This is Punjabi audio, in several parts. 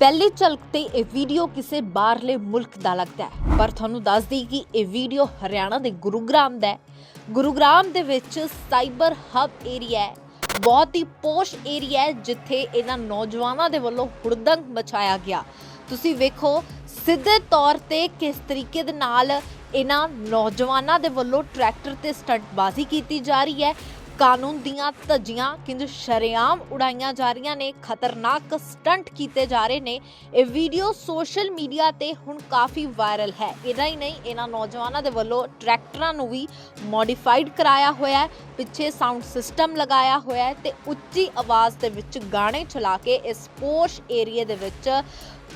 ਪਹਿਲੀ ਝਲਕ ਤੇ ਇਹ ਵੀਡੀਓ ਕਿਸੇ ਬਾਹਰਲੇ ਮੁਲਕ ਦਾ ਲੱਗਦਾ ਹੈ। ਪਰ ਤੁਹਾਨੂੰ ਦੱਸ ਦਈ ਕਿ ਇਹ ਵੀਡੀਓ ਹਰਿਆਣਾ ਦੇ ਗੁਰੂਗ੍ਰਾਮ ਦਾ ਹੈ। ਗੁਰੂਗ੍ਰਾਮ ਦੇ ਵਿੱਚ ਸਾਈਬਰ ਹਬ ਏਰੀਆ ਹੈ। ਬਹੁਤ ਹੀ ਪੋਸ਼ ਏਰੀਆ ਹੈ, ਜਿੱਥੇ ਇਹਨਾਂ ਨੌਜਵਾਨਾਂ ਦੇ ਵੱਲੋਂ ਹੁੜਦੰਗ ਮਚਾਇਆ ਗਿਆ। ਤੁਸੀਂ ਵੇਖੋ, ਸਿੱਧੇ ਤੌਰ ਤੇ ਕਿਸ ਤਰੀਕੇ ਦੇ ਨਾਲ ਇਹਨਾਂ ਨੌਜਵਾਨਾਂ ਦੇ ਵੱਲੋਂ ਟਰੈਕਟਰ ਤੇ ਸਟੰਟਬਾਜ਼ੀ ਕੀਤੀ ਜਾ ਰਹੀ ਹੈ। ਕਾਨੂੰਨ ਦੀਆਂ ਧੱਜੀਆਂ, ਕਿੰਜ ਸ਼ਰੇਆਮ ਉਡਾਈਆਂ ਜਾ ਰਹੀਆਂ ਨੇ, ਖਤਰਨਾਕ ਸਟੰਟ ਕੀਤੇ ਜਾ ਰਹੇ ਨੇ। ਇਹ ਵੀਡੀਓ ਸੋਸ਼ਲ ਮੀਡੀਆ ਤੇ ਹੁਣ ਕਾਫੀ ਵਾਇਰਲ ਹੈ। ਇਹਦਾ ਹੀ ਨਹੀਂ, ਇਹਨਾਂ ਨੌਜਵਾਨਾਂ ਦੇ ਵੱਲੋਂ ਟਰੈਕਟਰਾਂ ਨੂੰ ਵੀ ਮੋਡੀਫਾਈਡ ਕਰਾਇਆ ਹੋਇਆ ਹੈ, ਪਿੱਛੇ ਸਾਊਂਡ ਸਿਸਟਮ ਲਗਾਇਆ ਹੋਇਆ ਹੈ ਤੇ ਉੱਚੀ ਆਵਾਜ਼ ਦੇ ਵਿੱਚ ਗਾਣੇ ਚਲਾ ਕੇ ਇਸ ਪੋਸ਼ ਏਰੀਆ ਦੇ ਵਿੱਚ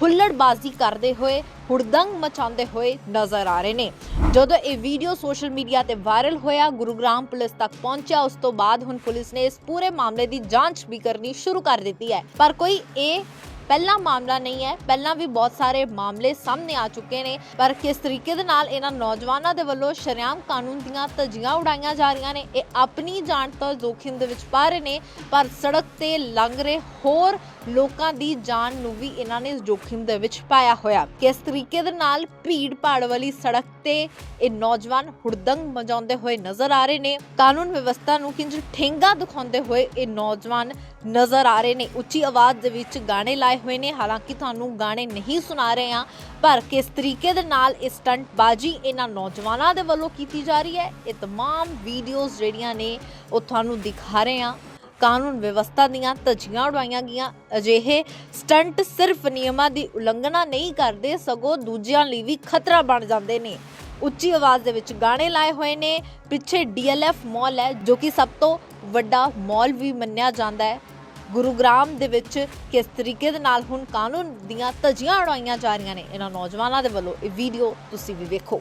ਹੁੱਲੜਬਾਜ਼ੀ ਕਰਦੇ ਹੋਏ ਹੁੜਦੰਗ ਮਚਾਉਂਦੇ ਹੋਏ ਨਜ਼ਰ ਆ ਰਹੇ ਨੇ। ਜਦੋਂ ਇਹ ਵੀਡੀਓ ਸੋਸ਼ਲ ਮੀਡੀਆ ਤੇ ਵਾਇਰਲ ਹੋਇਆ, ਗੁਰੂਗ੍ਰਾਮ ਪੁਲਿਸ ਤੱਕ ਪਹੁੰਚਿਆ, ਉਸ ਤੋਂ ਬਾਅਦ ਹੁਣ ਪੁਲਿਸ ਨੇ ਇਸ ਪੂਰੇ ਮਾਮਲੇ ਦੀ ਜਾਂਚ ਵੀ ਕਰਨੀ ਸ਼ੁਰੂ ਕਰ ਦਿੱਤੀ ਹੈ। ਪਰ ਕੋਈ ਇਹ ਪਹਿਲਾ ਮਾਮਲਾ ਨਹੀਂ ਹੈ, ਪਹਿਲਾਂ ਵੀ ਬਹੁਤ ਸਾਰੇ ਮਾਮਲੇ ਸਾਹਮਣੇ ਆ ਚੁੱਕੇ ਨੇ, ਪਰ ਕਿਸ ਤਰੀਕੇ ਦੇ ਨਾਲ ਇਹਨਾਂ ਨੌਜਵਾਨਾਂ ਦੇ ਵੱਲੋਂ ਸ਼ਰੇਆਮ ਕਾਨੂੰਨ ਦੀਆਂ ਧੱਜੀਆਂ ਉਡਾਈਆਂ ਜਾ ਰਹੀਆਂ ਨੇ, ਇਹ ਆਪਣੀ ਜਾਨ ਤੋਂ ਜੋਖਿਮ ਦੇ ਵਿੱਚ ਪਾ ਰਹੇ ਨੇ, ਪਰ ਸੜਕ ਤੇ ਲੰਘ ਰਹੇ ਹੋਰ ਲੋਕਾਂ ਦੀ ਜਾਨ ਨੂੰ ਵੀ ਇਹਨਾਂ ਨੇ ਜੋਖਿਮ ਦੇ ਵਿੱਚ ਪਾਇਆ ਹੋਇਆ। ਕਿਸ ਤਰੀਕੇ ਦੇ ਨਾਲ ਭੀੜ ਭਾੜ ਵਾਲੀ ਸੜਕ ਤੇ ਇਹ ਨੌਜਵਾਨ ਹੁੜਦੰਗ ਮਜਾਉਂਦੇ ਹੋਏ ਨਜ਼ਰ ਆ ਰਹੇ ਨੇ, ਕਾਨੂੰਨ ਵਿਵਸਥਾ ਨੂੰ ਕਿੰਜ ਠੇਂਗਾ ਦਿਖਾਉਂਦੇ ਹੋਏ ਇਹ ਨੌਜਵਾਨ ਨਜ਼ਰ ਆ ਰਹੇ ਨੇ, ਉੱਚੀ ਆਵਾਜ਼ ਦੇ ਵਿੱਚ ਗਾਣੇ ਲਾਏ ਹੋਏ ਨੇ ਹਾਲਾਂਕਿ ਤੁਹਾਨੂੰ ਗਾਣੇ ਨਹੀਂ ਸੁਣਾ ਰਹੇ ਆ ਪਰ ਕਿਸ ਤਰੀਕੇ ਦੇ ਨਾਲ ਇਹ ਸਟੰਟ ਬਾਜੀ ਇਹਨਾਂ ਨੌਜਵਾਨਾਂ ਦੇ ਵੱਲੋਂ ਕੀਤੀ ਜਾ ਰਹੀ ਹੈ ਇਹ तमाम ਵੀਡੀਓਜ਼ ਜਿਹੜੀਆਂ ਨੇ ਉਹ ਤੁਹਾਨੂੰ ਦਿਖਾ ਰਹੇ ਆ ਕਾਨੂੰਨ ਵਿਵਸਥਾ ਦੀਆਂ ਧੱਜੀਆਂ ਉਡਾਈਆਂ ਗਈਆਂ ਅਜਿਹੇ ਸਟੰਟ ਸਿਰਫ ਨਿਯਮਾਂ ਦੀ ਉਲੰਘਣਾ ਨਹੀਂ ਕਰਦੇ ਸਗੋਂ ਦੂਜਿਆਂ ਲਈ ਵੀ ਖਤਰਾ ਬਣ ਜਾਂਦੇ ਨੇ ਉੱਚੀ ਆਵਾਜ਼ ਦੇ ਵਿੱਚ ਗਾਣੇ ਲਾਏ ਹੋਏ ਨੇ ਪਿੱਛੇ ਡੀਐਲਐਫ ਮਾਲ ਹੈ ਜੋ ਕਿ ਸਭ ਤੋਂ ਵੱਡਾ ਮਾਲ ਵੀ ਮੰਨਿਆ ਜਾਂਦਾ ਹੈ ਗੁਰੂਗ੍ਰਾਮ ਦੇ ਵਿੱਚ ਕਿਸ ਤਰੀਕੇ ਦੇ ਨਾਲ ਹੁਣ ਕਾਨੂੰਨ ਦੀਆਂ ਧੱਜੀਆਂ ਉਡਾਈਆਂ ਜਾ ਰਹੀਆਂ ਨੇ? ਇਹਨਾਂ ਨੌਜਵਾਨਾਂ ਦੇ ਵੱਲੋਂ ਇਹ ਵੀਡੀਓ ਤੁਸੀਂ ਵੀ ਵੇਖੋ।